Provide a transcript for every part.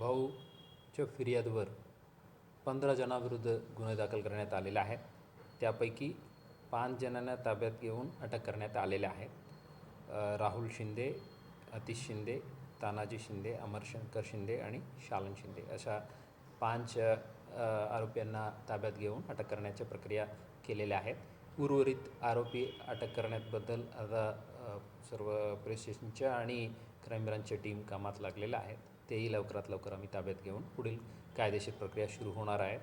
भाऊच्या फिर्यादवर पंधरा जणांविरुद्ध गुन्हे दाखल करण्यात आलेले आहेत. त्यापैकी पाच जणांना ताब्यात घेऊन अटक करण्यात आलेले आहेत. राहुल शिंदे अतिश शिंदे तानाजी शिंदे अमरशंकर शिंदे आणि शालन शिंदे अशा पाच आरोपींना ताब्यात घेऊन अटक करण्याच्या प्रक्रिया केलेल्या आहेत. उर्वरित आरोपी अटक करण्याबद्दल आता सर्व पोलीस स्टेशनच्या आणि क्राईम ब्रांचच्या टीम कामात लागलेल्या आहेत. तेही लवकरात लवकर आम्ही ताब्यात घेऊन पुढील कायदेशीर प्रक्रिया सुरू होणार आहे.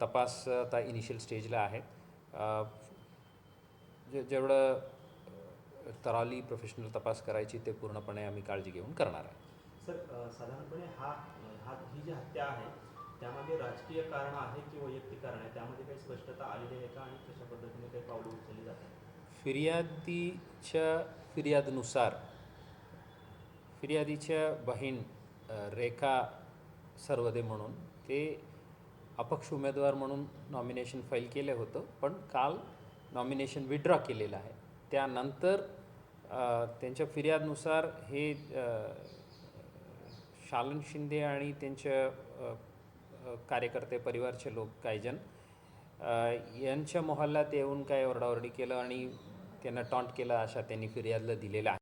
तपास आता इनिशियल स्टेजला आहे. जे जेवढं तराली प्रोफेशनल तपास करायची ते पूर्णपणे आम्ही काळजी घेऊन करणार आहे. सर साधारणपणे हा हा ही जी हत्या आहे त्यामध्ये राजकीय कारण आहे की वैयक्तिक कारण आहे? त्यामध्ये काही स्पष्टता आलेली आहे का आणि कशा पद्धतीने काही पावलं उचलली जातात? फिर्यादीच्या फिर्यादनुसार फिर्यादीच्या बहीण रेखा सर्वदे म्हणून. ते अपक्ष उमेदवार म्हणून नॉमिनेशन फाईल केलं होतं पण काल नॉमिनेशन विड्रॉ केलेलं आहे. त्यानंतर त्यांच्या फिर्यादनुसार हे शालन शिंदे आणि त्यांच्या कार्यकर्ते परिवारचे लोक काहीजण यांच्या मोहल्ल्यात येऊन काय ओरडाओरडी केलं आणि त्यांना टॉन्ट केलं अशा त्यांनी फिर्यादला दिलेलं आहे.